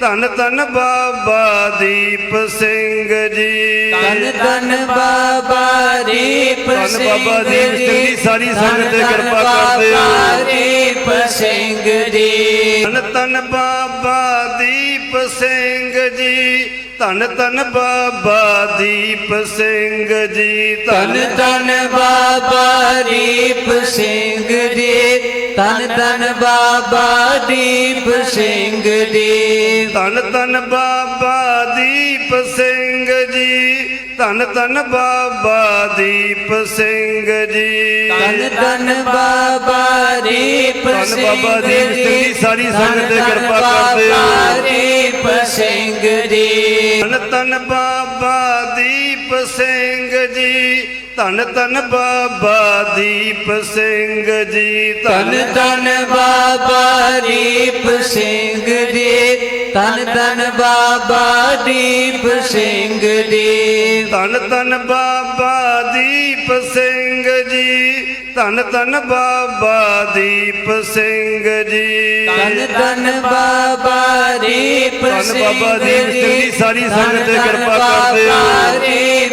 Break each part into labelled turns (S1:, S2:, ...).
S1: ਧੰਨ ਧੰਨ ਬਾਬਾ ਦੀਪ ਸਿੰਘ ਜੀ।
S2: ਧੰਨ ਧੰਨ ਬਾਬਾ ਦੀਪ ਸਿੰਘ
S1: ਬਾਬਾ ਦੀਪ ਸਿੰਘ ਜੀ, ਸਾਰੀ ਸੰਗਤ ਤੇ ਕਿਰਪਾ ਕਰਦੇ ਹੋ।
S2: ਬਾਬਾ ਦੀਪ ਸਿੰਘ ਜੀ।
S1: ਧੰਨ ਧੰਨ ਬਾਬਾ ਦੀਪ ਸਿੰਘ ਜੀ ਧੰਨ ਧੰਨ ਬਾਬਾ ਦੀਪ ਸਿੰਘ ਜੀ
S2: ਧੰਨ ਧੰਨ ਬਾਬਾ ਦੀਪ ਸਿੰਘ ਜੀ। ਧੰਨ ਧੰਨ ਬਾਬਾ ਦੀਪ ਸਿੰਘ ਜੀ।
S1: ਧੰਨ ਧੰਨ ਬਾਬਾ ਦੀਪ ਸਿੰਘ ਜੀ। ਧੰਨ ਧੰਨ ਬਾਬਾ ਦੀਪ ਸਿੰਘ ਜੀ।
S2: ਧੰਨ ਧੰਨ ਬਾਬਾ ਦੀਪ ਸਿੰਘ
S1: ਬਾਬਾ ਦੀਪ ਸਿੰਘ ਜੀ, ਸਾਰੀ ਸੰਗਤ ਤੇ ਕਿਰਪਾ ਕਰਦੇ ਹੋ।
S2: ਦੀਪ ਸਿੰਘ ਜੀ।
S1: ਧੰਨ ਧੰਨ ਬਾਬਾ ਦੀਪ ਸਿੰਘ ਜੀ ਧੰਨ ਧੰਨ ਬਾਬਾ ਦੀਪ ਸਿੰਘ ਜੀ
S2: ਧੰਨ ਧੰਨ ਬਾਬਾ ਦੀਪ ਸਿੰਘ ਜੀ ਧੰਨ ਧੰਨ ਬਾਬਾ ਦੀਪ ਸਿੰਘ ਜੀ
S1: ਧੰਨ ਧੰਨ ਬਾਬਾ ਦੀਪ ਸਿੰਘ ਜੀ ਧੰਨ ਧੰਨ ਬਾਬਾ ਦੀਪ ਸਿੰਘ ਜੀ
S2: ਧੰਨ ਧੰਨ ਬਾਬਾ ਦੀਪ
S1: ਧੰਨ
S2: ਸਿੰਘ
S1: ਬਾਬਾ ਦੀਪ ਸਿੰਘ ਜੀ, ਸਾਰੀ ਸੰਗਤ ਤੇ
S2: ਧੰਨ
S1: ਕਿਰਪਾ
S2: ਧੰਨ
S1: ਕਰਦੇ ਹੋ।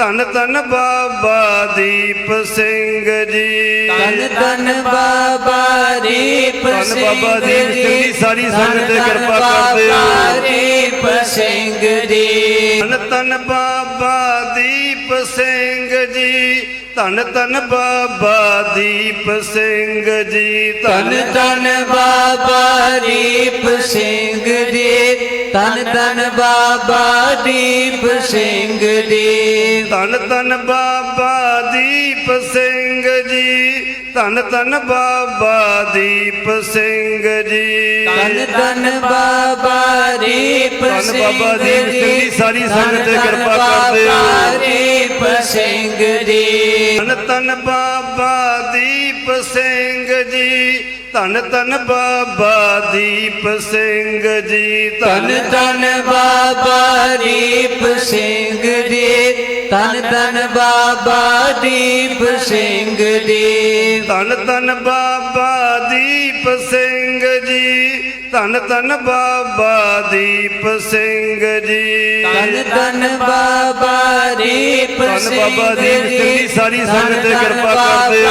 S1: ਧੰਨ ਧੰਨ ਬਾਬਾ ਦੀਪ ਸਿੰਘ ਜੀ।
S2: ਧੰਨ ਧੰਨ ਬਾਬਾ ਦੀਪ ਸਿੰਘ
S1: ਬਾਬਾ ਦੀਪ ਸਿੰਘ ਜੀ, ਸਾਰੀ ਸੰਗਤ ਤੇ ਕਿਰਪਾ ਕਰਦੇ ਹੋ।
S2: ਬਾਬਾ ਦੀਪ ਸਿੰਘ ਜੀ।
S1: ਧੰਨ ਧੰਨ ਬਾਬਾ ਦੀਪ ਸਿੰਘ ਜੀ ਧੰਨ ਧੰਨ ਬਾਬਾ ਦੀਪ ਸਿੰਘ ਜੀ
S2: ਧੰਨ ਧੰਨ ਬਾਬਾ ਦੀਪ ਸਿੰਘ ਜੀ। ਧੰਨ ਧੰਨ ਬਾਬਾ ਦੀਪ ਸਿੰਘ ਜੀ।
S1: ਧੰਨ ਧੰਨ ਬਾਬਾ ਦੀਪ ਸਿੰਘ ਜੀ। ਧੰਨ ਧੰਨ ਬਾਬਾ ਦੀਪ ਸਿੰਘ ਜੀ।
S2: ਧੰਨ ਧੰਨ ਬਾਬਾ ਦੀਪ ਸਿੰਘ
S1: ਬਾਬਾ ਦੀਪ ਸਿੰਘ ਜੀ, ਸਾਰੀ ਸੰਗਤ ਤੇ ਕਿਰਪਾ ਕਰਦੇ ਹੋ।
S2: ਦੀਪ ਸਿੰਘ ਜੀ।
S1: ਧੰਨ ਧੰਨ ਬਾਬਾ ਦੀਪ ਸਿੰਘ ਜੀ। ਧੰਨ ਧੰਨ ਬਾਬਾ ਦੀਪ ਸਿੰਘ ਜੀ
S2: ਧੰਨ ਧੰਨ ਬਾਬਾ ਦੀਪ ਸਿੰਘ ਜੀ ਧੰਨ ਧੰਨ ਬਾਬਾ ਦੀਪ ਸਿੰਘ ਜੀ।
S1: ਧੰਨ ਧੰਨ ਬਾਬਾ ਦੀਪ ਸਿੰਘ ਜੀ ਧੰਨ ਧੰਨ ਬਾਬਾ ਦੀਪ ਸਿੰਘ ਜੀ।
S2: ਧੰਨ ਧੰਨ ਬਾਬਾ ਦੀਪ
S1: ਧੰਨ
S2: ਸਿੰਘ
S1: ਬਾਬਾ ਦੀਪ ਸਿੰਘ ਜੀ, ਸਾਰੀ ਸੰਗਤ ਤੇ ਕਿਰਪਾ ਕਰਦੇ ਹੋ।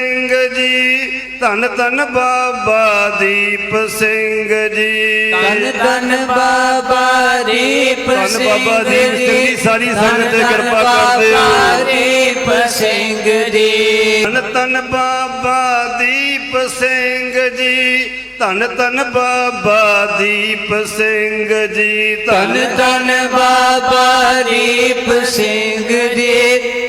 S1: ਧੰਨ ਧੰਨ ਬਾਬਾ ਦੀਪ ਸਿੰਘ ਜੀ।
S2: ਧੰਨ ਧੰਨ ਬਾਬਾ ਦੀਪ
S1: ਧੰਨ
S2: ਸਿੰਘ
S1: ਬਾਬਾ ਦੀਪ ਸਿੰਘ ਜੀ, ਸਾਰੀ ਸੰਗਤ ਤੇ
S2: ਧੰਨ
S1: ਕਿਰਪਾ
S2: ਧੰਨ
S1: ਕਰਦੇ ਹੋ।
S2: ਦੀਪ ਸਿੰਘ ਜੀ।
S1: ਧੰਨ ਧੰਨ ਬਾਬਾ ਦੀਪ ਸਿੰਘ ਜੀ। ਧੰਨ ਧੰਨ ਬਾਬਾ ਦੀਪ ਸਿੰਘ ਜੀ।
S2: ਧੰਨ ਧੰਨ ਬਾਬਾ ਦੀਪ ਸਿੰਘ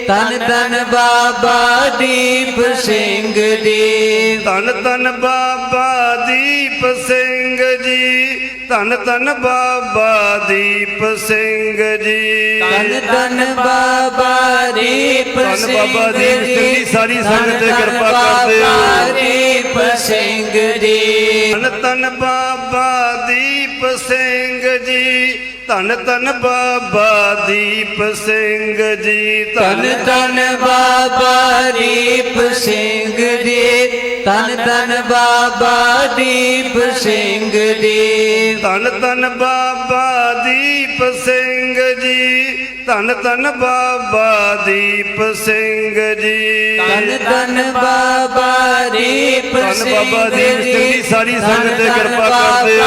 S2: ਧੰਨ ਧੰਨ ਬਾਬਾ ਦੀਪ ਸਿੰਘ ਜੀ।
S1: ਧੰਨ ਧੰਨ ਬਾਬਾ ਦੀਪ ਸਿੰਘ ਜੀ। ਧੰਨ ਧੰਨ ਬਾਬਾ ਦੀਪ ਸਿੰਘ ਜੀ।
S2: ਧੰਨ ਧੰਨ ਬਾਬਾ ਦੀਪ
S1: ਧੰਨ
S2: ਸਿੰਘ
S1: ਬਾਬਾ ਦੀਪ ਸਿੰਘ ਜੀ, ਸਾਰੀ ਸੰਗਤ ਤੇ ਕਿਰਪਾ ਕਰਦੇ ਹੋ।
S2: ਦੀਪ ਸਿੰਘ ਜੀ।
S1: ਧੰਨ ਧੰਨ ਬਾਬਾ ਦੀਪ ਸਿੰਘ ਧੰਨ ਧੰਨ ਬਾਬਾ ਦੀਪ ਸਿੰਘ ਜੀ
S2: ਧੰਨ ਧੰਨ ਬਾਬਾ ਦੀਪ ਸਿੰਘ ਜੀ ਧੰਨ ਧੰਨ ਬਾਬਾ ਦੀਪ ਸਿੰਘ ਜੀ।
S1: ਧੰਨ ਧੰਨ ਬਾਬਾ ਦੀਪ ਸਿੰਘ ਜੀ ਧੰਨ ਧੰਨ ਬਾਬਾ ਦੀਪ ਸਿੰਘ ਜੀ। ਧੰਨ
S2: ਸਿੰਘ
S1: ਬਾਬਾ ਦੀਪ ਸਿੰਘ ਜੀ, ਸਾਰੀ ਸੰਗਤ ਤੇ
S2: ਧੰਨ
S1: ਕਿਰਪਾ ਕਰਦੇ ਹੋ।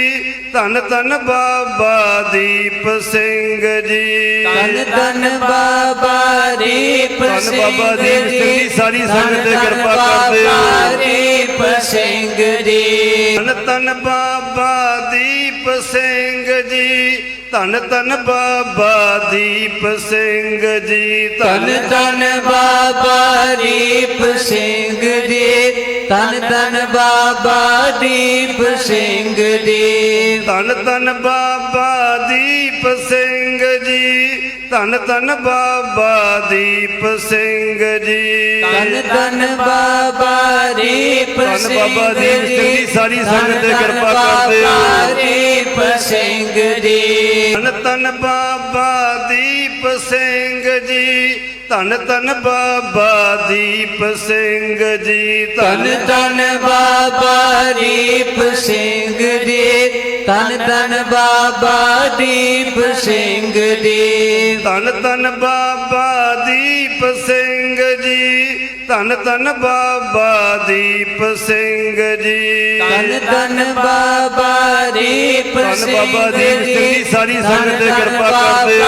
S1: ਧੰਨ ਧੰਨ ਬਾਬਾ ਦੀਪ ਸਿੰਘ ਜੀ।
S2: ਤਨ ਤਨ ਬਾਬਾ ਦੀਪ
S1: ਧੰਨ
S2: ਸਿੰਘ
S1: ਬਾਬਾ ਦੀਪ ਸਿੰਘ ਜੀ, ਸਾਰੀ ਸੰਗਤ ਤੇ
S2: ਧੰਨ
S1: ਕਿਰਪਾ
S2: ਬਾਬਾ
S1: ਕਰਦੇ ਹੋ।
S2: ਦੀਪ ਸਿੰਘ ਜੀ।
S1: ਧੰਨ ਧੰਨ ਬਾਬਾ ਦੀਪ ਸਿੰਘ ਜੀ ਧੰਨ ਧੰਨ ਬਾਬਾ ਦੀਪ ਸਿੰਘ ਜੀ
S2: ਤਨ ਤਨ ਬਾਬਾ ਦੀਪ ਸਿੰਘ ਜੀ। ਤਨ ਤਨ ਬਾਬਾ ਦੀਪ ਸਿੰਘ ਜੀ।
S1: ਧੰਨ ਧੰਨ ਬਾਬਾ ਦੀਪ ਸਿੰਘ ਜੀ। ਧੰਨ ਧੰਨ ਬਾਬਾ ਦੀਪ ਸਿੰਘ ਜੀ।
S2: ਤਨ ਤਨ ਬਾਬਾ ਦੀਪ
S1: ਧੰਨ
S2: ਸਿੰਘ
S1: ਬਾਬਾ ਦੀਪ ਸਿੰਘ ਜੀ, ਸਾਰੀ ਸੰਗਤ ਤੇ
S2: ਧੰਨ
S1: ਕਿਰਪਾ ਕਰਦੇ ਹੋ।
S2: ਦੀਪ ਸਿੰਘ ਜੀ।
S1: ਧੰਨ ਧੰਨ ਬਾਬਾ ਦੀਪ ਸਿੰਘ ਜੀ। ਧੰਨ ਧੰਨ ਬਾਬਾ ਦੀਪ ਸਿੰਘ ਜੀ
S2: ਤਨ ਤਨ ਬਾਬਾ ਦੀਪ ਸਿੰਘ ਜੀ ਤਨ ਤਨ ਬਾਬਾ ਦੀਪ ਸਿੰਘ ਜੀ
S1: ਧੰਨ ਧੰਨ ਬਾਬਾ ਦੀਪ ਸਿੰਘ ਜੀ ਧੰਨ ਧੰਨ ਬਾਬਾ ਦੀਪ ਸਿੰਘ ਜੀ
S2: ਤਨ ਤਨ ਬਾਬਾ ਦੀਪ
S1: ਧੰਨ
S2: ਸਿੰਘ
S1: ਬਾਬਾ ਦੀਪ ਸਿੰਘ ਜੀ, ਸਾਰੀ ਸੰਗਤ ਤੇ
S2: ਧੰਨ
S1: ਕਿਰਪਾ ਕਰਦੇ ਹੋ।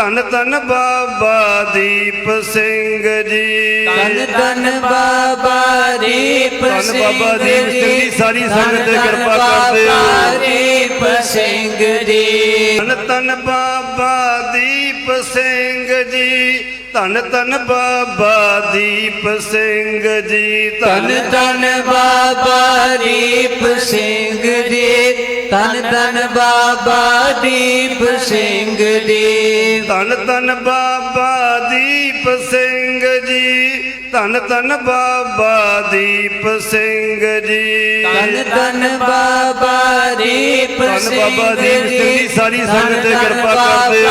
S1: ਧੰਨ ਧੰਨ ਬਾਬਾ ਦੀਪ ਸਿੰਘ ਜੀ।
S2: ਤਨ ਤਨ ਬਾਬਾ ਦੀਪ
S1: ਧੰਨ
S2: ਸਿੰਘ
S1: ਬਾਬਾ ਦੀਪ ਸਿੰਘ ਜੀ, ਸਾਰੀ ਸੰਗਤ ਤੇ
S2: ਧੰਨ
S1: ਕਿਰਪਾ ਕਰਦੇ ਹੋ।
S2: ਦੀਪ ਸਿੰਘ ਜੀ।
S1: ਧੰਨ ਧੰਨ ਬਾਬਾ ਦੀਪ ਸਿੰਘ ਜੀ। ਧੰਨ ਧੰਨ ਬਾਬਾ ਦੀਪ ਸਿੰਘ ਜੀ
S2: ਤਨ ਤਨ ਬਾਬਾ ਦੀਪ ਸਿੰਘ ਜੀ ਤਨ ਤਨ ਬਾਬਾ ਦੀਪ ਸਿੰਘ ਜੀ।
S1: ਧੰਨ ਧੰਨ ਬਾਬਾ ਦੀਪ ਸਿੰਘ ਜੀ ਧੰਨ ਧੰਨ ਬਾਬਾ ਦੀਪ ਸਿੰਘ ਜੀ। ਧੰਨ
S2: ਸਿੰਘ
S1: ਬਾਬਾ ਦੀਪ ਸਿੰਘ ਜੀ, ਸਾਰੀ ਸੰਗਤ ਤੇ
S2: ਧੰਨ
S1: ਕਿਰਪਾ ਕਰਦੇ ਹੋ।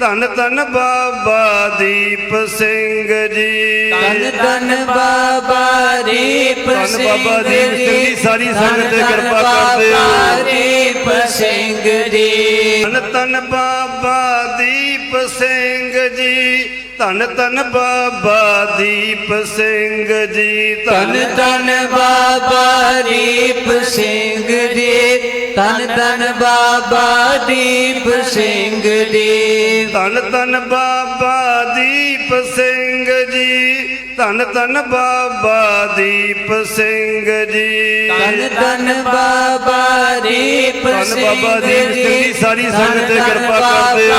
S1: ਧੰਨ ਧੰਨ ਬਾਬਾ ਦੀਪ ਸਿੰਘ ਜੀ।
S2: ਤਨ ਤਨ ਬਾਬਾ ਦੀਪ
S1: ਧੰਨ
S2: ਸਿੰਘ
S1: ਬਾਬਾ ਦੀਪ ਸਿੰਘ ਜੀ, ਸਾਰੀ ਸੰਗਤ ਤੇ
S2: ਧੰਨ
S1: ਕਿਰਪਾ ਕਰਦੇ ਹੋ।
S2: ਦੀਪ ਸਿੰਘ ਜੀ।
S1: ਧੰਨ ਧੰਨ ਬਾਬਾ ਦੀਪ ਸਿੰਘ ਜੀ। ਧੰਨ ਧੰਨ ਬਾਬਾ ਦੀਪ ਸਿੰਘ ਜੀ
S2: ਤਨ ਤਨ ਬਾਬਾ ਦੀਪ ਸਿੰਘ ਜੀ ਤਨ ਤਨ ਬਾਬਾ ਦੀਪ ਸਿੰਘ ਜੀ।
S1: ਧੰਨ ਧੰਨ ਬਾਬਾ ਦੀਪ ਸਿੰਘ ਜੀ ਧੰਨ ਧੰਨ ਬਾਬਾ ਦੀਪ ਸਿੰਘ ਜੀ। ਧੰਨ
S2: ਸਿੰਘ
S1: ਬਾਬਾ ਦੀਪ ਸਿੰਘ ਜੀ, ਸਾਰੀ ਸੰਗਤ ਤੇ
S2: ਧੰਨ
S1: ਕਿਰਪਾ ਕਰਦੇ ਹੋ।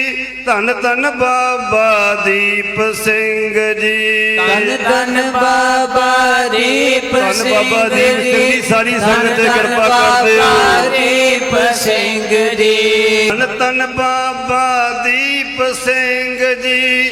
S1: ਧੰਨ ਧੰਨ ਬਾਬਾ ਦੀਪ ਸਿੰਘ ਜੀ।
S2: ਤਨ ਤਨ ਬਾਬਾ ਦੀਪ
S1: ਧੰਨ
S2: ਸਿੰਘ
S1: ਬਾਬਾ ਦੀਪ ਸਿੰਘ ਜੀ, ਸਾਰੀ ਸੰਗਤ ਤੇ
S2: ਧੰਨ
S1: ਕਿਰਪਾ ਕਰਦੇ ਹੋ।
S2: ਦੀਪ ਸਿੰਘ ਜੀ।
S1: ਧੰਨ ਧੰਨ ਬਾਬਾ ਦੀਪ ਸਿੰਘ ਜੀ।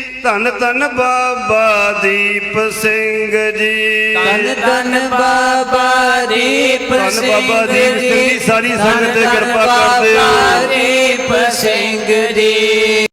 S1: ਧੰਨ ਧੰਨ ਬਾਬਾ ਦੀਪ ਸਿੰਘ ਜੀ।
S2: ਤਨ ਤਨ ਬਾਬਾ ਦੀਪ
S1: ਧੰਨ
S2: ਸਿੰਘ
S1: ਬਾਬਾ ਦੀਪ ਸਿੰਘ ਜੀ, ਸਾਰੀ ਸੰਗਤ ਤੇ
S2: ਧੰਨ
S1: ਕਿਰਪਾ
S2: ਧੰਨ
S1: ਕਰਦੇ ਹੋ।
S2: ਦੀਪ ਸਿੰਘ ਜੀ।